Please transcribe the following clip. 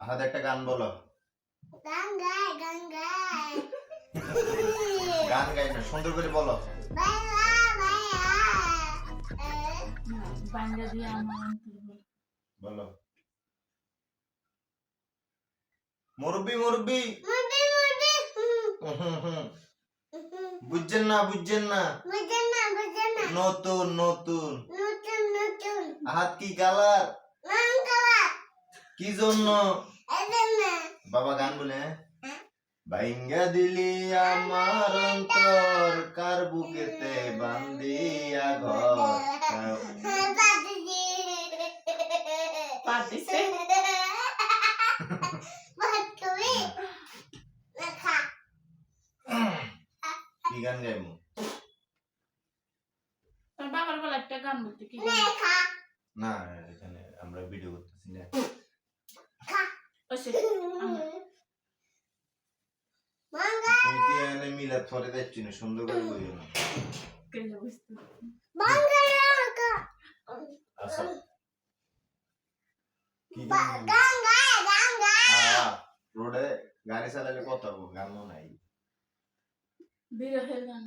হাতে একটা গান বলো। গঙ্গায় গঙ্গায় গান গাই। না সুন্দর করে বলো। বল। মুরব্বি মুরব্বি। বুঝছেন না বুঝছেন না? নতুন নতুন। নতুন নতুন। হাত কি কালার কি জন্য বাবা গান বলে হ্যাঁ? বাইঙ্গা দিলি আমার অন্তর কার বুকেতে বান্দিয়া ঘর? কি গান গাইমু বাবার বলে একটা গান বলতে কি না এখানে আমরা ভিডিও করতেছি না মিলাদ পরে যাচ্ছি না সুন্দর করে বইও না। আচ্ছা। রোডে গাড়ি চালালে কথা বল গানও নাই বিরহের গান